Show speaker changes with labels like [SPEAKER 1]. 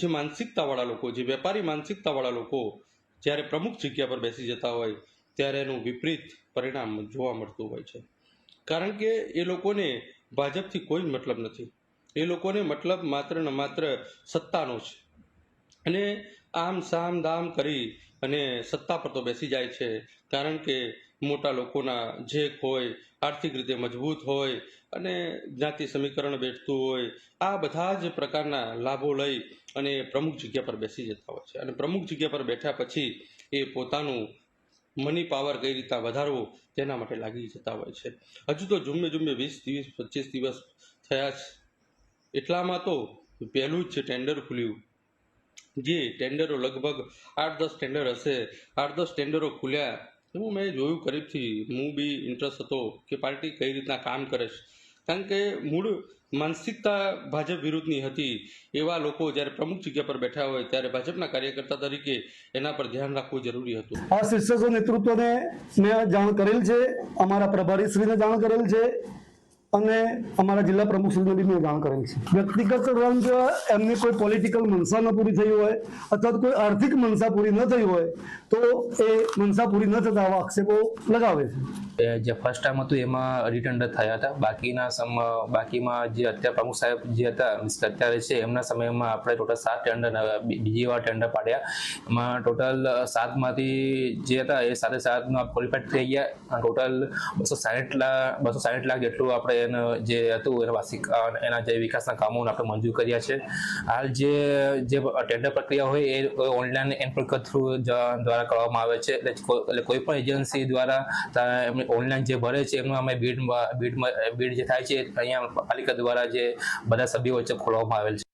[SPEAKER 1] જે માનસિકતાવાળા લોકો, જે વેપારી માનસિકતાવાળા લોકો જ્યારે પ્રમુખ જગ્યા પર બેસી જતા હોય, ત્યારે એનું વિપરીત પરિણામ જોવા મળતું હોય છે. કારણ કે એ લોકોને ભાજપથી કોઈ જ મતલબ નથી. એ લોકોને મતલબ માત્ર ને માત્ર સત્તાનો છે અને આમ સામ દામ કરી અને સત્તા પર તો બેસી જાય છે. કારણ કે મોટા લોકોના જેક હોય, આર્થિક રીતે મજબૂત હોય અને જ્ઞાતિ સમીકરણ બેઠતું હોય, આ બધા જ પ્રકારના લાભો લઈ અને પ્રમુખ જગ્યા પર બેસી જતા હોય છે. અને પ્રમુખ જગ્યા પર બેઠા પછી એ પોતાનું મની પાવર કઈ રીતના વધારવો તેના માટે લાગી જતા હોય છે. હજુ તો જુમ્મે જુમ્મે વીસ દિવસ પચીસ દિવસ થયા છે એટલામાં તો પહેલું જ છે ટેન્ડર ખુલ્યું. જે ટેન્ડરો લગભગ આઠ દસ ટેન્ડર હશે. આઠ દસ ટેન્ડરો ખુલ્યા એવું મેં જોયું કરીબથી હું બી ઇન્ટરેસ્ટ હતો કે પાર્ટી કઈ રીતના કામ કરે છે. કારણ કે મૂળ માનસિકતા ભાજપ વિરુદ્ધની હતી. એવા લોકો જ્યારે પ્રમુખ જગ્યા પર બેઠા હોય ત્યારે ભાજપના કાર્યકર્તા તરીકે એના પર ધ્યાન રાખવું જરૂરી હતું.
[SPEAKER 2] આ શીર્ષકો નેતૃત્વને મેં જાણ કરેલ છે, અમારા પ્રભારીશ્રીને જાણ કરેલ છે અને અમારા જિલ્લા પ્રમુખ સુધી મેં જાણ કરેલ છે. વ્યક્તિગત રંગ એમની કોઈ પોલિટિકલ મનસા ન પૂરી થઈ હોય, અથવા કોઈ આર્થિક મનસા પૂરી ન થઈ હોય, તો એ મનસા પૂરી ન થતા આવા આક્ષેપો લગાવે છે.
[SPEAKER 3] જે ફર્સ્ટ ટાઈમ હતું એમાં રિટર્ન થયા હતા. બાકીના સમ, બાકીમાં જે અત્યારે પ્રમુખ સાહેબ જે હતા અત્યારે છે, એમના સમયમાં આપણે ટોટલ સાત ટેન્ડર બીજી વાર ટેન્ડર પાડ્યા. એમાં ટોટલ સાતમાંથી જે હતા એ સાતે સાતમાં ક્વોલિફાઈડ થઈ ગયા. ટોટલ બસો સાહીઠ લાખ બસો સાહીઠ લાખ જેટલું આપણે એનું જે હતું, એના વાર્ષિક, એના જે વિકાસના કામોને આપણે મંજૂર કર્યા છે. હાલ જે જે ટેન્ડર પ્રક્રિયા હોય એ ઓનલાઈન એન્ડ થ્રુ દ્વારા કરવામાં આવે છે. એટલે કોઈ- પણ એજન્સી દ્વારા તા એમને ઓનલાઈન જે ભરે છે એમનું અમે બીડમાં બીડમાં બીડ જે થાય છે, અહીંયા પાલિકા દ્વારા જે બધા સભ્યો વચ્ચે ખોલવામાં આવેલ છે.